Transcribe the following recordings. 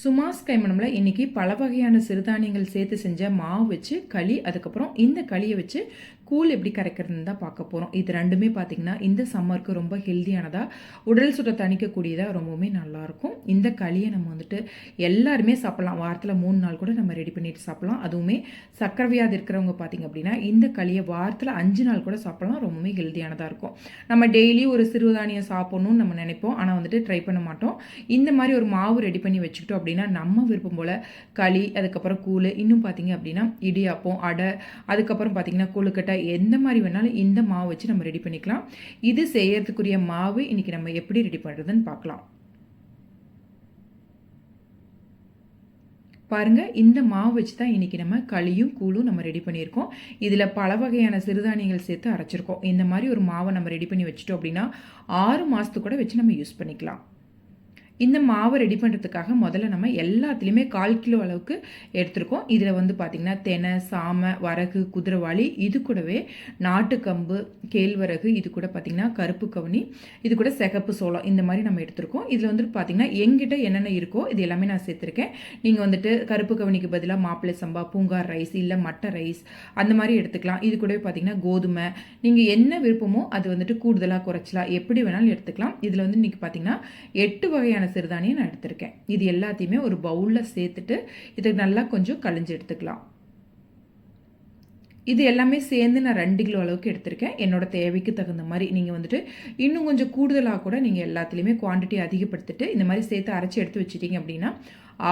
சுமாஸ் கைமணமில் இன்றைக்கி பல வகையான சிறுதானியங்கள் சேர்த்து செஞ்ச மாவு வச்சு களி அதுக்கப்புறம் இந்த களியை வச்சு கூழ் எப்படி கரைக்கிறதுன்னு தான் பார்க்க போகிறோம் இது ரெண்டுமே பார்த்திங்கன்னா இந்த சம்மருக்கு ரொம்ப ஹெல்த்தியானதாக உடல் சுட்ட தணிக்கக்கூடியதாக ரொம்பவுமே நல்லாயிருக்கும். இந்த களியை நம்ம வந்துட்டு எல்லாருமே சாப்பிட்லாம். வாரத்தில் மூணு நாள் கூட நம்ம ரெடி பண்ணிட்டு சாப்பிட்லாம். அதுவுமே சக்கரை வியாதி இருக்கிறவங்க பார்த்திங்க அப்படின்னா இந்த களியை வாரத்தில் அஞ்சு நாள் கூட சாப்பிட்லாம். ரொம்பவுமே ஹெல்த்தியானதாக இருக்கும். நம்ம டெய்லி ஒரு சிறுதானியம் சாப்பிட்ணும்னு நம்ம நினைப்போம். ஆனால் வந்துட்டு ட்ரை பண்ண மாட்டோம். இந்த மாதிரி ஒரு மாவு ரெடி பண்ணி வச்சுக்கிட்டோம் அப்படின்னா நம்ம விருப்பம் போல் களி அதுக்கப்புறம் கூழ் இன்னும் பார்த்தீங்க அப்படின்னா இடியாப்பம் அடை அதுக்கப்புறம் பார்த்தீங்கன்னா கொழுக்கட்டை எந்த மாதிரி வேணாலும் இந்த மாவு வச்சு நம்ம ரெடி பண்ணிக்கலாம். இது செய்யறதுக்குரிய மாவு இன்றைக்கி நம்ம எப்படி ரெடி பண்ணுறதுன்னு பார்க்கலாம் பாருங்கள் இந்த மாவு வச்சு தான் இன்றைக்கி நம்ம களியும் கூழும் நம்ம ரெடி பண்ணியிருக்கோம். இதில் பல வகையான சிறுதானியங்கள் சேர்த்து அரைச்சிருக்கோம். இந்த மாதிரி ஒரு மாவை நம்ம ரெடி பண்ணி வச்சுட்டோம் அப்படின்னா ஆறு மாதத்துக்கு கூட வச்சு நம்ம யூஸ் பண்ணிக்கலாம். இந்த மாவை ரெடி பண்ணுறதுக்காக முதல்ல நம்ம எல்லாத்துலேயுமே கால் கிலோ அளவுக்கு எடுத்துருக்கோம். இதில் வந்து பார்த்திங்கன்னா தெனை சாமை வரகு குதிரைவாளி இது கூடவே நாட்டுக்கம்பு கேழ்வரகு இது கூட பார்த்திங்கன்னா கருப்பு கவுனி இது கூட சிகப்பு சோளம் இந்த மாதிரி நம்ம எடுத்திருக்கோம். இதில் வந்துட்டு பார்த்திங்கன்னா எங்கிட்ட என்னென்ன இருக்கோ இது எல்லாமே நான் சேர்த்துருக்கேன். நீங்கள் வந்துட்டு கருப்பு கவுனிக்கு பதிலாக மாப்பிள்ளை சம்பா பூங்கார் ரைஸ் இல்லை மட்டை ரைஸ் அந்த மாதிரி எடுத்துக்கலாம். இது கூடவே பார்த்திங்கன்னா கோதுமை. நீங்கள் என்ன விருப்பமோ அது வந்துட்டு கூடுதலாக குறைச்சலாம் எப்படி வேணாலும் எடுத்துக்கலாம். இதில் வந்து இன்றைக்கி பார்த்திங்கன்னா எட்டு வகையான சிறுதானியம் நான் எடுத்திருக்கேன். இது எல்லாத்தையுமே ஒரு பவுலில் சேர்த்துட்டு இது நல்லா கொஞ்சம் கழிஞ்சு எடுத்துக்கலாம். இது எல்லாமே சேர்ந்து நான் ரெண்டு கிலோ அளவுக்கு எடுத்திருக்கேன். என்னோட தேவைக்கு தகுந்த மாதிரி. நீங்கள் வந்துட்டு இன்னும் கொஞ்சம் கூடுதலாக கூட நீங்கள் எல்லாத்துலேயுமே குவான்டிட்டி அதிகப்படுத்திட்டு இந்த மாதிரி சேர்த்து அரைச்சி எடுத்து வச்சிட்டிங்க அப்படின்னா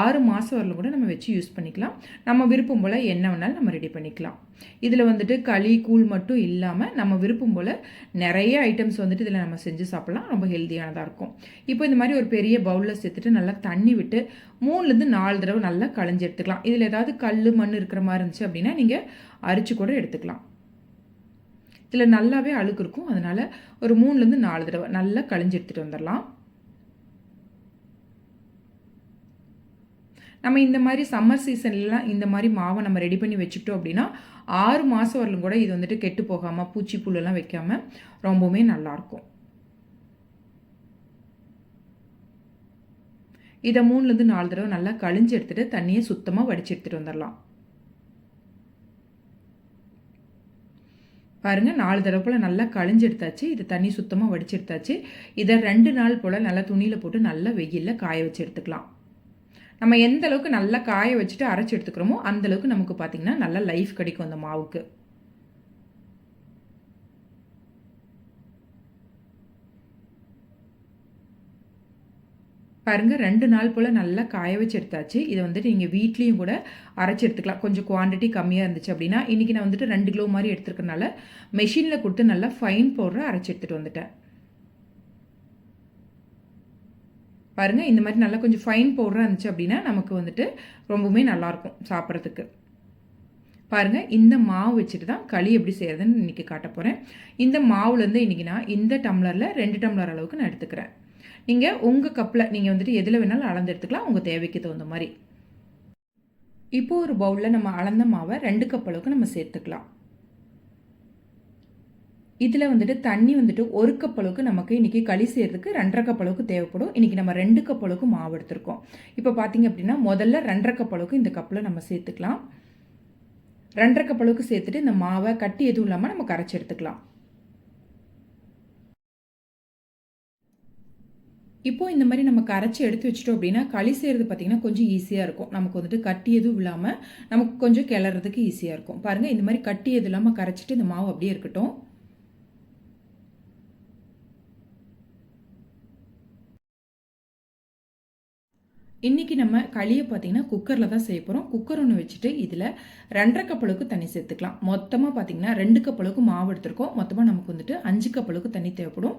ஆறு மாதம் வரலும் கூட நம்ம வச்சு யூஸ் பண்ணிக்கலாம். நம்ம விருப்பம் போல் என்ன வேணாலும் நம்ம ரெடி பண்ணிக்கலாம். இதில் வந்துட்டு களி கூழ் மட்டும் இல்லாமல் நம்ம விருப்பம் போல் நிறைய ஐட்டம்ஸ் வந்துட்டு இதில் நம்ம செஞ்சு சாப்பிட்லாம். ரொம்ப ஹெல்த்தியானதாக இருக்கும். இப்போ இந்த மாதிரி ஒரு பெரிய பவுலில் சேர்த்துட்டு நல்லா தண்ணி விட்டு மூணுலேருந்து நாலு தடவை நல்லா களைஞ்சி எடுத்துக்கலாம். இதில் ஏதாவது கல் மண் இருக்கிற மாதிரி இருந்துச்சு அப்படின்னா நீங்கள் அரிச்சு கூட எடுத்துக்கலாம். இதில் நல்லாவே அழுக்கு இருக்கும். அதனால் ஒரு மூணுலேருந்து நாலு தடவை நல்லா களைஞ்சி எடுத்துகிட்டு வந்துடலாம். நம்ம இந்த மாதிரி சம்மர் சீசன்லலாம் இந்த மாதிரி மாவை நம்ம ரெடி பண்ணி வச்சுக்கிட்டோம் அப்படின்னா ஆறு மாதம் வரலும் கூட இது வந்துட்டு கெட்டு போகாமல் பூச்சி புல்லெல்லாம் வைக்காமல் ரொம்பவுமே நல்லாயிருக்கும் இதை மூணுலேருந்து நாலு தடவை நல்லா கழிஞ்சு எடுத்துகிட்டு தண்ணியை சுத்தமாக வடிச்சு எடுத்துகிட்டு வந்துடலாம். பாருங்கள் நாலு தடவை போல் நல்லா கழிஞ்சு எடுத்தாச்சு. இது தண்ணி சுத்தமாக வடிச்சு எடுத்தாச்சு. இதை ரெண்டு நாள் போல் நல்லா துணியில் போட்டு நல்லா வெயிலில் காய வச்சு எடுத்துக்கலாம். நம்ம எந்த அளவுக்கு நல்லா காய வச்சுட்டு அரைச்சி எடுத்துக்கிறோமோ அந்தளவுக்கு நமக்கு பார்த்திங்கன்னா நல்லா லைஃப் கிடைக்கும் அந்த மாவுக்கு. பாருங்கள் ரெண்டு நாள் போல் நல்லா காய வச்சு எடுத்தாச்சு. இதை வந்துட்டு நீங்கள் வீட்லேயும் கூட அரைச்சி எடுத்துக்கலாம். கொஞ்சம் குவான்டிட்டி கம்மியாக இருந்துச்சு அப்படின்னா இன்றைக்கி நான் வந்துட்டு ரெண்டு கிலோ மாதிரி எடுத்துருக்கனால மெஷினில் கொடுத்து நல்லா ஃபைன் பவுடரை அரைச்சி எடுத்துகிட்டு வந்துட்டேன். பாருங்கள் இந்த மாதிரி நல்லா கொஞ்சம் ஃபைன் பவுடராக இருந்துச்சு அப்படின்னா நமக்கு வந்துட்டு ரொம்பவுமே நல்லாயிருக்கும் சாப்பிட்றதுக்கு. பாருங்கள் இந்த மாவு வச்சுட்டு தான் களி எப்படி செய்கிறதுன்னு இன்றைக்கி காட்ட போகிறேன் இந்த மாவுலேருந்து இன்றைக்கி நான் இந்த டம்ளரில் ரெண்டு டம்ளர் அளவுக்கு நான் எடுத்துக்கிறேன். நீங்கள் உங்கள் கப்பில் நீங்கள் வந்துட்டு எதில் வேணாலும் அளந்து எடுத்துக்கலாம் உங்கள் தேவைக்கு தகுந்த மாதிரி. இப்போது ஒரு பவுலில் நம்ம அளந்த மாவை ரெண்டு கப் அளவுக்கு நம்ம சேர்த்துக்கலாம். இதில் வந்துட்டு தண்ணி வந்துட்டு ஒரு கப் அளவுக்கு நமக்கு இன்றைக்கி களி செய்கிறதுக்கு ரெண்டரை கப் அளவுக்கு தேவைப்படும். இன்றைக்கி நம்ம ரெண்டு கப் அளவுக்கு மாவு எடுத்திருக்கோம். இப்போ பார்த்திங்க அப்படின்னா முதல்ல ரெண்டரை கப் அளவுக்கு இந்த கப்பில் நம்ம சேர்த்துக்கலாம். ரெண்டரை கப் அளவுக்கு சேர்த்துட்டு இந்த மாவை கட்டி எதுவும் இல்லாமல் நம்ம கரைச்சி எடுத்துக்கலாம். இப்போது இந்த மாதிரி நம்ம கரைச்சி எடுத்து வச்சிட்டோம் அப்படின்னா களி செய்கிறது பார்த்திங்கன்னா கொஞ்சம் ஈஸியாக இருக்கும். நமக்கு வந்துட்டு கட்டி எதுவும் இல்லாமல் நமக்கு கொஞ்சம் கிளறதுக்கு ஈஸியாக இருக்கும். பாருங்கள் இந்த மாதிரி கட்டி எதுவும் இல்லாமல் கரைச்சிட்டு இந்த மாவு அப்படியே இருக்கட்டும். இன்றைக்கி நம்ம களியை பார்த்திங்கன்னா குக்கரில் தான் செய்ய போகிறோம் குக்கர் ஒன்று வச்சுட்டு இதில் ரெண்டரை கப்பலுக்கு தண்ணி சேர்த்துக்கலாம். மொத்தமாக பார்த்திங்கன்னா ரெண்டு கப்பலுக்கு மாவு எடுத்துருக்கோம். மொத்தமாக நமக்கு வந்துட்டு அஞ்சு கப்பலுக்கு தண்ணி தேவைப்படும்.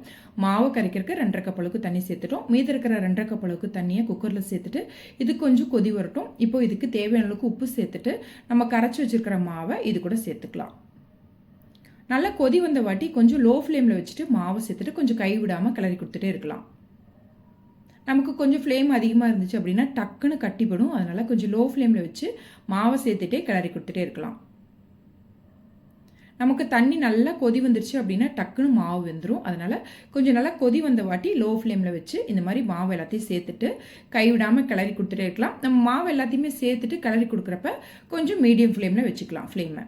மாவை கரைக்கிறதுக்கு ரெண்டரை கப்பலுக்கு தண்ணி சேர்த்துட்டோம். மீதி இருக்கிற ரெண்டரை கப்பலுக்கு தண்ணியை குக்கரில் சேர்த்துட்டு இது கொஞ்சம் கொதி வரட்டும். இப்போ இதுக்கு தேவையான அளவுக்கு உப்பு சேர்த்துட்டு நம்ம கரைச்சி வச்சுருக்கிற மாவை இது கூட சேர்த்துக்கலாம். நல்லா கொதி வந்த வாட்டி கொஞ்சம் லோ ஃப்ளேமில் வச்சுட்டு மாவை சேர்த்துட்டு கொஞ்சம் கை விடாமல் கிளறி கொடுத்துட்டே இருக்கலாம். நமக்கு கொஞ்சம் ஃப்ளேம் அதிகமாக இருந்துச்சு அப்படின்னா டக்குன்னு கட்டிப்படும். அதனால் கொஞ்சம் லோ ஃப்ளேமில் வச்சு மாவை சேர்த்துட்டே கிளறி கொடுத்துட்டே இருக்கலாம். நமக்கு தண்ணி நல்லா கொதி வந்துருச்சு அப்படின்னா டக்குன்னு மாவு வெந்துடும் அதனால் கொஞ்சம் நல்லா கொதி வந்த வாட்டி லோ ஃப்ளேமில் வச்சு இந்த மாதிரி மாவு எல்லாத்தையும் சேர்த்துட்டு கைவிடாமல் கிளறி கொடுத்துட்டே இருக்கலாம். நம்ம மாவு எல்லாத்தையுமே சேர்த்துட்டு கிளறி கொடுக்குறப்ப கொஞ்சம் மீடியம் ஃப்ளேமில் வச்சுக்கலாம் ஃப்ளேமை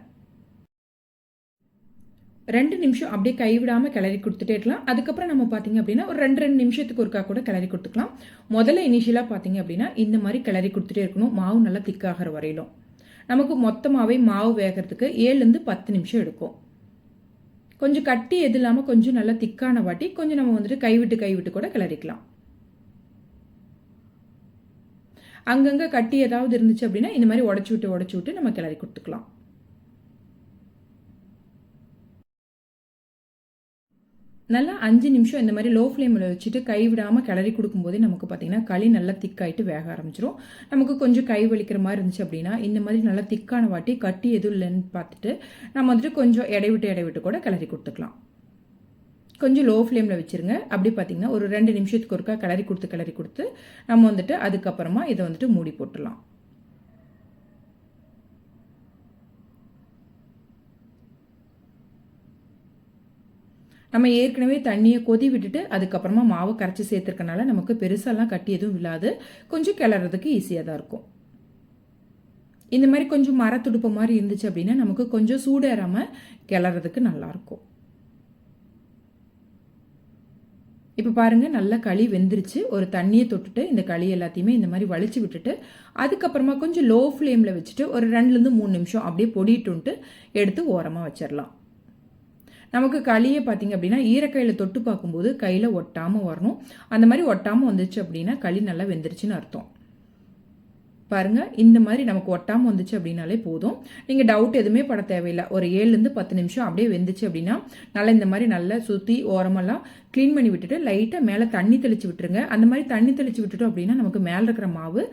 ரெண்டு நிமிஷம் அப்படியே கைவிடாமல் கிளறி கொடுத்துட்டே இருக்கலாம். அதுக்கப்புறம் நம்ம பார்த்தீங்க அப்படின்னா ஒரு ரெண்டு ரெண்டு நிமிஷத்துக்கு ஒருக்கா கூட கிளறி கொடுத்துக்கலாம். முதல்ல இனிஷியலாக பார்த்தீங்க அப்படின்னா இந்த மாதிரி கிளறி கொடுத்துட்டே இருக்கணும். மாவு நல்லா திக்காகிற வரையிலும். நமக்கு மொத்தமாகவே மாவு வேகிறதுக்கு ஏழுலேருந்து பத்து நிமிஷம் எடுக்கும். கொஞ்சம் கட்டி எது இல்லாமல் கொஞ்சம் நல்லா திக்கான வாட்டி கொஞ்சம் நம்ம வந்துட்டு கைவிட்டு கைவிட்டு கூட கிளறிக்கலாம். அங்கங்கே கட்டி ஏதாவது இருந்துச்சு அப்படின்னா இந்த மாதிரி உடச்சி விட்டு உடச்சி விட்டு நம்ம கிளறி கொடுத்துக்கலாம். நல்லா அஞ்சு நிமிஷம் இந்த மாதிரி லோ ஃப்ளேமில் வச்சுட்டு கை விடாமல் கிளறி கொடுக்கும்போதே நமக்கு பார்த்திங்கன்னா களி நல்லா திக்காயிட்டு வேக ஆரம்பிச்சிரும். நமக்கு கொஞ்சம் கை வலிக்கிற மாதிரி இருந்துச்சு அப்படின்னா இந்த மாதிரி நல்லா திக்கான வாட்டி கட்டி எதுவும் இல்லைன்னு பார்த்துட்டு நம்ம வந்துட்டு கொஞ்சம் எடை விட்டு எடை விட்டு கூட கிளறி கொடுத்துக்கலாம். கொஞ்சம் லோ ஃப்ளேமில் வச்சுருங்க. அப்படி பார்த்திங்கன்னா ஒரு ரெண்டு நிமிஷத்துக்கு ஒருக்கா கிளறி கொடுத்து கிளறி கொடுத்து நம்ம வந்துட்டு அதுக்கப்புறமா இதை வந்துட்டு மூடி போட்டுடலாம். நம்ம ஏற்கனவே தண்ணியை கொதி விட்டுட்டு அதுக்கப்புறமா மாவு கரைச்சி சேர்த்துருக்கனால நமக்கு பெருசாலாம் கட்டி எதுவும் இல்லாது கொஞ்சம் கிளறதுக்கு ஈஸியாக தான் இருக்கும். இந்த மாதிரி கொஞ்சம் மரத்துடுப்பு மாதிரி இருந்துச்சு அப்படின்னா நமக்கு கொஞ்சம் சூடேறாமல் கிளறதுக்கு நல்லாயிருக்கும் இப்போ பாருங்கள் நல்லா களி வெந்துருச்சு. ஒரு தண்ணியை தொட்டுட்டு இந்த களி எல்லாத்தையுமே இந்த மாதிரி வலிச்சு விட்டுட்டு அதுக்கப்புறமா கொஞ்சம் லோ ஃப்ளேமில் வச்சுட்டு ஒரு ரெண்டுலேருந்து மூணு நிமிஷம் அப்படியே பொடிட்டுன்ட்டு எடுத்து ஓரமாக வச்சிடலாம் நமக்கு களியை பார்த்திங்க அப்படின்னா ஈரக்கையில் தொட்டு பார்க்கும்போது கையில் ஒட்டாமல் வரணும். அந்த மாதிரி ஒட்டாமல் வந்துச்சு அப்படின்னா களி நல்லா வெந்துருச்சுன்னு அர்த்தம். பாருங்கள் இந்த மாதிரி நமக்கு ஒட்டாமல் வந்துச்சு அப்படின்னாலே போதும். நீங்கள் டவுட் எதுவுமே பட தேவையில்லை. ஒரு ஏழுலேருந்து பத்து நிமிஷம் அப்படியே வெந்துச்சு அப்படின்னா நல்லா இந்த மாதிரி நல்லா சுற்றி ஓரமெல்லாம் க்ளீன் பண்ணி விட்டுட்டு லைட்டாக மேலே தண்ணி தெளித்து விட்டுருங்க. அந்த மாதிரி தண்ணி தெளித்து விட்டுட்டோம் அப்படின்னா நமக்கு மேலே இருக்கிற மாவு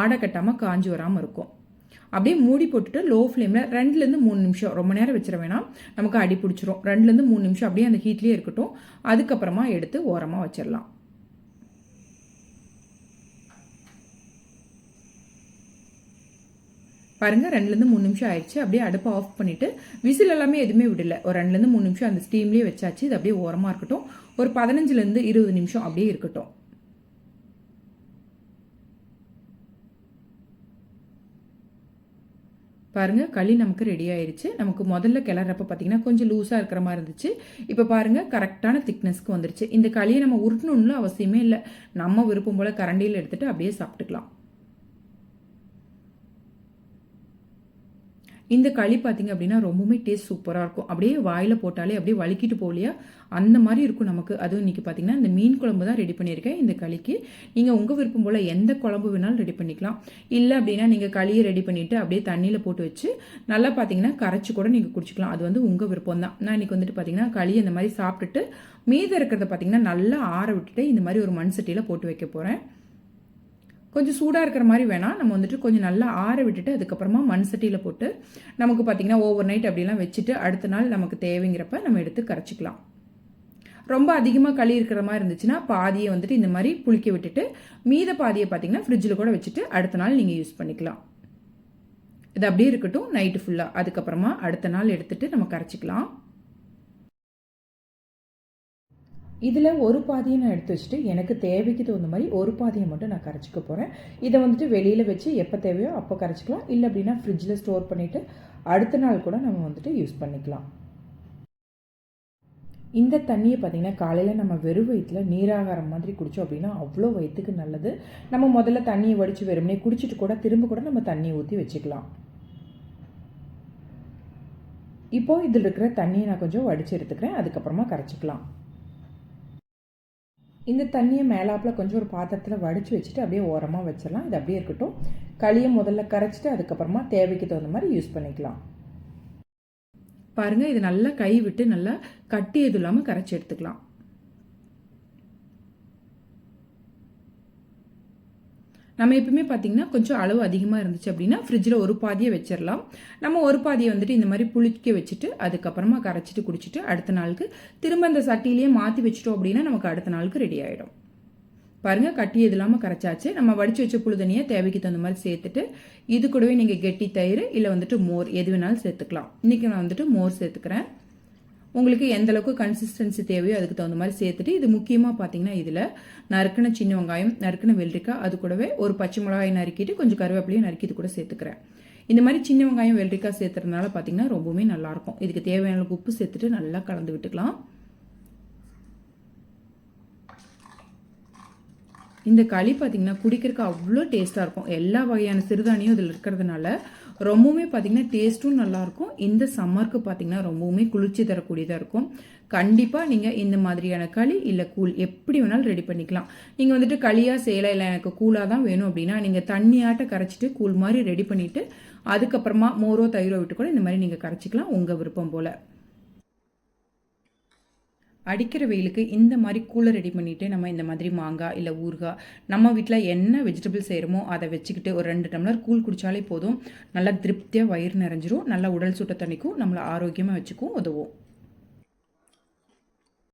ஆடை கட்டாமல் காஞ்சி வராமல் இருக்கும். அப்படியே மூடி போட்டுட்டு லோ ஃப்ளேமில் ரெண்டுலேருந்து மூணு நிமிஷம். ரொம்ப நேரம் வச்சிட வேணாம். நமக்கு அடி பிடிச்சிரும். ரெண்டுலேருந்து மூணு நிமிஷம் அப்படியே அந்த ஹீட்லேயே இருக்கட்டும். அதுக்கப்புறமா எடுத்து ஓரமாக வச்சிடலாம். பாருங்கள் ரெண்டுலேருந்து மூணு நிமிஷம் ஆயிடுச்சு. அப்படியே அடுப்பை ஆஃப் பண்ணிவிட்டு விசில் எல்லாமே எதுவுமே விடல. ஒரு ரெண்டுலேருந்து மூணு நிமிஷம் அந்த ஸ்டீம்லேயே வச்சாச்சு. இது அப்படியே ஓரமாக இருக்கட்டும். ஒரு பதினஞ்சுலேருந்து இருபது நிமிஷம் அப்படியே இருக்கட்டும். பாருங்கள் களி நமக்கு ரெடி ஆயிடுச்சு நமக்கு முதல்ல கிளறப்ப பார்த்தீங்கன்னா கொஞ்சம் லூஸாக இருக்கிற மாதிரி இருந்துச்சு. இப்போ பாருங்கள் கரெக்டான திக்னஸ்க்கு வந்துருச்சு. இந்த களியை நம்ம உருட்டணும்னு அவசியமே இல்லை. நம்ம விருப்பம் போல் கரண்டியில் எடுத்துகிட்டு அப்படியே சாப்பிட்டுக்கலாம். இந்த களி பார்த்தீங்க அப்படின்னா ரொம்பவுமே டேஸ்ட் சூப்பராக இருக்கும். அப்படியே வாயில் போட்டாலே அப்படியே வலிக்கிட்டு போகலையா? அந்த மாதிரி இருக்கும் நமக்கு. அதுவும் இன்றைக்கி பார்த்தீங்கன்னா இந்த மீன் குழம்பு தான் ரெடி பண்ணியிருக்கேன் இந்த களிக்கு. நீங்கள் உங்கள் விருப்பம் போல் எந்த குழம்பு வேணாலும் ரெடி பண்ணிக்கலாம். இல்லை அப்படின்னா நீங்கள் களியை ரெடி பண்ணிவிட்டு அப்படியே தண்ணியில் போட்டு வச்சு நல்லா பார்த்தீங்கன்னா கரைச்சி கூட நீங்கள் குடிச்சிக்கலாம். அது வந்து உங்கள் விருப்பம் தான். நான் இன்றைக்கி வந்துட்டு பார்த்தீங்கன்னா களி இந்த மாதிரி சாப்பிட்டுட்டு மீதம் இருக்கிறத பார்த்தீங்கன்னா நல்லா ஆற விட்டுட்டு இந்த மாதிரி ஒரு மண் சட்டியில் போட்டு வைக்க போகிறேன் கொஞ்சம் சூடாக இருக்கிற மாதிரி வேணால் நம்ம வந்துட்டு கொஞ்சம் நல்லா ஆற விட்டுட்டு அதுக்கப்புறமா மண் சட்டியில் போட்டு நமக்கு பார்த்திங்கன்னா ஓவர் நைட் அப்படிலாம் வச்சுட்டு அடுத்த நாள் நமக்கு தேவைங்கிறப்ப நம்ம எடுத்து கரைச்சிக்கலாம். ரொம்ப அதிகமாக களி இருக்கிற மாதிரி இருந்துச்சுன்னா பாதியை வந்துட்டு இந்த மாதிரி புளிக்க விட்டுட்டு மீத பாதியை பார்த்தீங்கன்னா ஃப்ரிட்ஜில் கூட வச்சுட்டு அடுத்த நாள் நீங்கள் யூஸ் பண்ணிக்கலாம். இது அப்படியே இருக்கட்டும் நைட்டு ஃபுல்லாக அதுக்கப்புறமா அடுத்த நாள் எடுத்துகிட்டு நம்ம கரைச்சிக்கலாம். இதில் ஒரு பாதியை நான் எடுத்து வச்சுட்டு எனக்கு தேவைக்கு தகுந்த மாதிரி ஒரு பாதியை மட்டும் நான் கரைச்சிக்க போகிறேன் இதை வந்துட்டு வெளியில் வச்சு எப்போ தேவையோ அப்போ கரைச்சிக்கலாம். இல்லை அப்படின்னா ஃப்ரிட்ஜில் ஸ்டோர் பண்ணிவிட்டு அடுத்த நாள் கூட நம்ம வந்துட்டு யூஸ் பண்ணிக்கலாம். இந்த தண்ணியை பார்த்திங்கன்னா காலையில் நம்ம வெறும் வயிற்றில் நீராகாரம் மாதிரி குடித்தோம் அப்படின்னா அவ்வளோ வயிற்றுக்கு நல்லது. நம்ம முதல்ல தண்ணியை வடித்து வெறுமனே குடிச்சிட்டு கூட திரும்ப கூட நம்ம தண்ணியை ஊற்றி வச்சுக்கலாம். இப்போது இதில் இருக்கிற தண்ணியை நான் கொஞ்சம் வடித்து எடுத்துக்கிறேன். அதுக்கப்புறமா கரைச்சிக்கலாம். இந்த தண்ணியை மேலாப்பில் கொஞ்சம் ஒரு பாத்திரத்தில் வடித்து வச்சுட்டு அப்படியே ஓரமாக வச்சிடலாம். இது அப்படியே இருக்கட்டும். களியை முதல்ல கரைச்சிட்டு அதுக்கப்புறமா தேவைக்கு தகுந்த மாதிரி யூஸ் பண்ணிக்கலாம். பாருங்கள் இது நல்லா கை விட்டு நல்லா கட்டி எதுவும் இல்லாமல் கரைச்சி எடுத்துக்கலாம். நம்ம எப்பவுமே பார்த்தீங்கன்னா கொஞ்சம் அளவு அதிகமாக இருந்துச்சு அப்படின்னா ஃப்ரிட்ஜில் ஒரு பாதியை வச்சிடலாம் நம்ம ஒரு பாதியை வந்துட்டு இந்த மாதிரி புளிக்க வச்சுட்டு அதுக்கப்புறமா கரைச்சிட்டு குடிச்சிட்டு அடுத்த நாளுக்கு திரும்ப அந்த சட்டிலேயே மாற்றி வச்சிட்டோம் அப்படின்னா நமக்கு அடுத்த நாளுக்கு ரெடி ஆகிடும் பாருங்கள் கட்டி இது இல்லாமல் கரைச்சாச்சு. நம்ம வடித்து வச்ச புழு தண்ணியை தேவைக்கு தகுந்த மாதிரி சேர்த்துட்டு இது கூடவே நீங்கள் கெட்டி தயிர் இல்லை வந்துட்டு மோர் எது வேணாலும் சேர்த்துக்கலாம். இன்றைக்கி நான் வந்துட்டு மோர் சேர்த்துக்கிறேன். உங்களுக்கு எந்த அளவுக்கு கன்சிஸ்டன்சி தேவையோ அதுக்கு தகுந்த மாதிரி சேர்த்துட்டு இது முக்கியமாக பார்த்தீங்கன்னா இதில் நறுக்கின சின்ன வெங்காயம் நறுக்கின வெள்ளரிக்காய் அது கூடவே ஒரு பச்சை மிளகாய் நறுக்கிட்டு கொஞ்சம் கருவேப்பிலையும் நறுக்கி இது கூட சேர்த்துக்கிறேன். இந்த மாதிரி சின்ன வெங்காயம் வெள்ளரிக்காய் சேர்த்துறதுனால பார்த்தீங்கன்னா ரொம்பவுமே நல்லாயிருக்கும். இதுக்கு தேவையான அளவுக்கு உப்பு சேர்த்துட்டு நல்லா கலந்து விட்டுக்கலாம். இந்த களி பார்த்தீங்கன்னா குடிக்கிறதுக்கு அவ்வளோ டேஸ்ட்டாக இருக்கும். எல்லா வகையான சிறுதானியும் இதில் இருக்கிறதுனால ரொம்பவுமே பார்த்தீங்கன்னா டேஸ்ட்டும் நல்லாயிருக்கும். இந்த சம்மருக்கு பார்த்தீங்கன்னா ரொம்பவுமே குளிர்ச்சி தரக்கூடியதாக இருக்கும். கண்டிப்பாக நீங்கள் இந்த மாதிரியான களி இல்லை கூழ் எப்படி வேணாலும் ரெடி பண்ணிக்கலாம். நீங்கள் வந்துட்டு களியாக செய்யலை இல்லை எனக்கு கூலாக தான் வேணும் அப்படின்னா நீங்கள் தண்ணியாட்ட கரைச்சிட்டு கூழ் மாதிரி ரெடி பண்ணிவிட்டு அதுக்கப்புறமா மோரோ தயிரோ விட்டு கூட இந்த மாதிரி நீங்கள் கரைச்சிக்கலாம் உங்கள் விருப்பம் போல். அடிக்கிற வெயிலுக்கு இந்த மாதிரி கூலர் ரெடி பண்ணிவிட்டு நம்ம இந்த மாதிரி மாங்காய் இல்லை ஊறுகாய் நம்ம வீட்டில் என்ன வெஜிடபிள் செய்கிறோமோ அதை வச்சுக்கிட்டு ஒரு ரெண்டு டம்ளர் கூழ் குடித்தாலே போதும். நல்லா திருப்தியாக வயிறு நிறைஞ்சிரும். நல்லா உடல் சுட்ட தண்ணிக்கும் நம்மளை ஆரோக்கியமாக வச்சுக்கும் உதவும்.